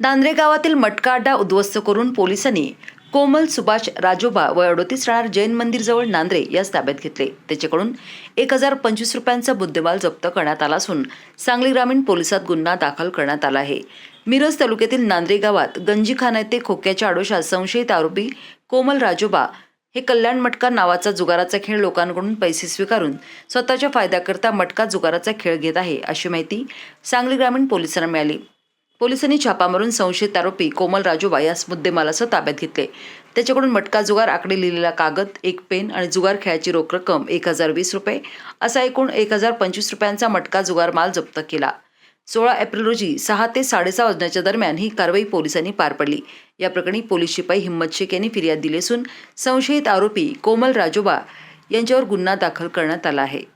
नांद्रे गावातील मटका अड्डा उद्ध्वस्त करून पोलिसांनी कोमल सुभाष राजोबा व अडोतीस राहणार जैन मंदिरजवळ नांद्रे यास ताब्यात घेतले. त्याच्याकडून एक हजार पंचवीस रुपयांचा मुद्देमाल जप्त करण्यात आला असून सांगली ग्रामीण पोलिसात गुन्हा दाखल करण्यात आला आहे. मिरज तालुक्यातील नांद्रे गावात गंजीखाना येथे खोक्याच्या आडोशात संशयित आरोपी कोमल राजोबा हे कल्याण मटका नावाचा जुगाराचा खेळ लोकांकडून पैसे स्वीकारून स्वतःच्या फायद्याकरता मटका जुगाराचा खेळ घेत आहे अशी माहिती सांगली ग्रामीण पोलिसांना मिळाली. पोलिसांनी छापा मारून संशयित आरोपी कोमल राजोबा यास मुद्देमालासह ताब्यात घेतले. त्याच्याकडून मटका जुगार आकडे लिहिलेला कागद एक पेन आणि जुगार खेळाची रोख रक्कम एक हजार वीस रुपये असा एकूण एक हजार पंचवीस रुपयांचा मटका जुगार माल जप्त केला. सोळा एप्रिल रोजी सहा ते साडेसहा वाजण्याच्या दरम्यान ही कारवाई पोलिसांनी पार पडली. या प्रकरणी पोलीस शिपाई हिम्मत शेख यांनी फिर्याद दिली असून संशयित आरोपी कोमल राजोबा यांच्यावर गुन्हा दाखल करण्यात आला आहे.